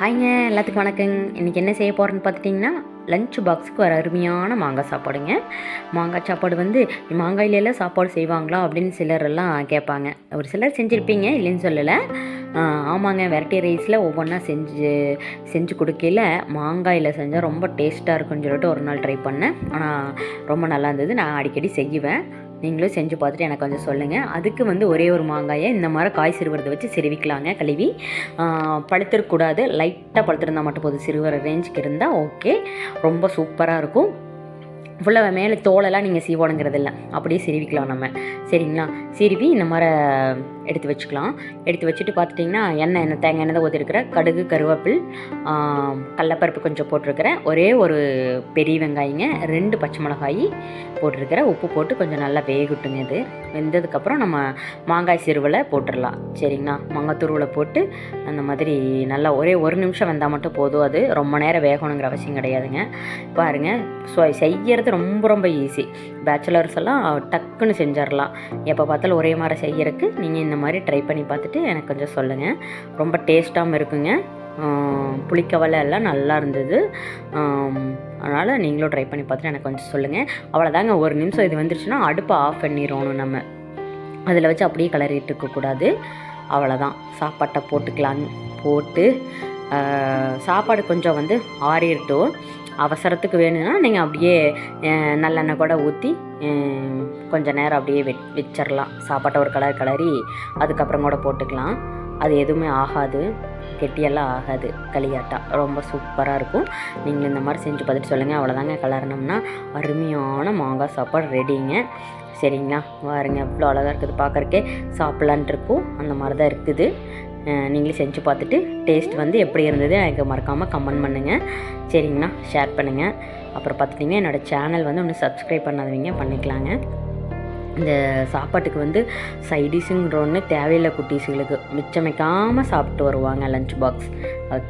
ஹாய்ங்க எல்லாத்துக்கும் வணக்கங்க. இன்றைக்கி என்ன செய்ய போகிறேன்னு பார்த்துட்டிங்கன்னா லஞ்ச் பாக்ஸுக்கு ஒரு அருமையான மாங்காய் சாப்பாடுங்க. மாங்காய் சாப்பாடு வந்து மாங்காயிலெல்லாம் சாப்பாடு செய்வாங்களா? அப்படின்னு சிலரெல்லாம் கேட்பாங்க. ஒரு சிலர் செஞ்சுருப்பீங்க இல்லைன்னு சொல்லலை. ஆமாங்க வெரைட்டி ரைஸில் ஒவ்வொன்றா செஞ்சு செஞ்சு கொடுக்கல மாங்காயில் செஞ்சால் ரொம்ப டேஸ்ட்டாக இருக்குன்னு சொல்லிட்டு ஒரு நாள் ட்ரை பண்ணேன். ஆனால் ரொம்ப நல்லா இருந்தது. நான் அடிக்கடி செய்வேன். நீங்களும் செஞ்சு பார்த்துட்டு எனக்கு கொஞ்சம் சொல்லுங்கள் அதுக்கு வந்து ஒரே ஒரு மாங்காயை இந்த மாதிரி காய் சிறுவரதை வச்சு சிறுவிக்கலாங்க கழுவி. பழுத்திருக்கக்கூடாது லைட்டாக பழுத்திருந்தால் மட்டும் போதும். சிறுவர ரேஞ்சுக்கு இருந்தால் ஓகே ரொம்ப சூப்பராக இருக்கும். ஃபுல்லாக மேலே தோலெல்லாம் நீங்கள் சீவணுங்கிறது இல்லை அப்படியே சிரிவிக்கலாம் நம்ம. சரிங்களா? சிரிவி இந்த மாதிரி எடுத்து வச்சுக்கலாம். எடுத்து வச்சுட்டு பார்த்துட்டிங்கன்னா எண்ணெய் எண்ணெய் தேங்காய் எண்ணெய் தான் ஊற்றிருக்கிறேன் கடுகு கருவேப்பில் கடலப்பருப்பு கொஞ்சம் போட்டிருக்கிறேன். ஒரே ஒரு பெரிய வெங்காயங்க ரெண்டு பச்சை மிளகாய் போட்டிருக்கிறேன். உப்பு போட்டு கொஞ்சம் நல்லா வேகட்டுங்க இது. வெந்ததுக்கப்புறம் நம்ம மாங்காய் சிறுவில் போட்டுடலாம். சரிங்களா? மாங்காய் போட்டு அந்த மாதிரி நல்லா ஒரே ஒரு நிமிஷம் வெந்தால் மட்டும் போதும் அது. ரொம்ப நேரம் வேகணுங்கிற அவசியம் கிடையாதுங்க. பாருங்கள் ஸோ செய்கிறது ரொம்ப ரொம்ப ஈஸி பேச்சுலர்ஸ் எல்லாம் டக்குன்னு செஞ்சிடலாம். எப்போ பார்த்தாலும் ஒரே மாதிரி செய்யறதுக்கு நீங்கள் இந்த மாதிரி ட்ரை பண்ணி பார்த்துட்டு எனக்கு கொஞ்சம் சொல்லுங்கள் ரொம்ப டேஸ்ட்டாகவும் இருக்குங்க. புளிக்கவலை எல்லாம் நல்லா இருந்தது. அதனால் நீங்களும் ட்ரை பண்ணி பார்த்துட்டு எனக்கு கொஞ்சம் சொல்லுங்கள் அவ்வளோதாங்க ஒரு நிமிஷம் இது வந்துருச்சுன்னா அடுப்பை ஆஃப் பண்ணிடணும் நம்ம. அதில் வச்சு அப்படியே கிளறிட்டு இருக்கக்கூடாது அவ்வளோதான் சாப்பாட்டை போட்டுக்கலாம் போட்டு சாப்பாடு கொஞ்சம் வந்து ஆறிடட்டும் அவசரத்துக்கு வேணும்னா நீங்கள் அப்படியே நல்லெண்ணெய் கூட ஊற்றி கொஞ்சம் நேரம் அப்படியே வெ வச்சிடலாம் சாப்பாட்டை ஒரு கலர் கிளறி அதுக்கப்புறம் கூட போட்டுக்கலாம். அது எதுவுமே ஆகாது. கெட்டியெல்லாம் ஆகாது. களியாட்டா. ரொம்ப சூப்பராக இருக்கும். நீங்கள் இந்த மாதிரி செஞ்சு பார்த்துட்டு சொல்லுங்கள் அவ்வளோதாங்க கலரணும்னா அருமையான மாங்காய் சாப்பாடு ரெடிங்க. சரிங்களா? பாருங்க எவ்வளோ அழகாக இருக்குது. பார்க்குறக்கே சாப்பிட்லான் இருக்கும். அந்த மாதிரி தான் இருக்குது. நீங்களே செஞ்சு பார்த்துட்டு டேஸ்ட் வந்து எப்படி இருந்தது எனக்கு மறக்காமல் கமெண்ட் பண்ணுங்கள் சரிங்கண்ணா ஷேர் பண்ணுங்கள் அப்புறம் பார்த்துட்டிங்கன்னா என்னோடய சேனல் வந்து ஒன்று சப்ஸ்கிரைப் பண்ணாதவங்க பண்ணிக்கலாங்க. இந்த சாப்பாட்டுக்கு வந்து சைடிஷுங்கிற ஒன்று தேவையில்லை குட்டீஸுங்களுக்கு மிச்சமைக்காமல் சாப்பிட்டு வருவாங்க லஞ்ச் பாக்ஸ் ஓகே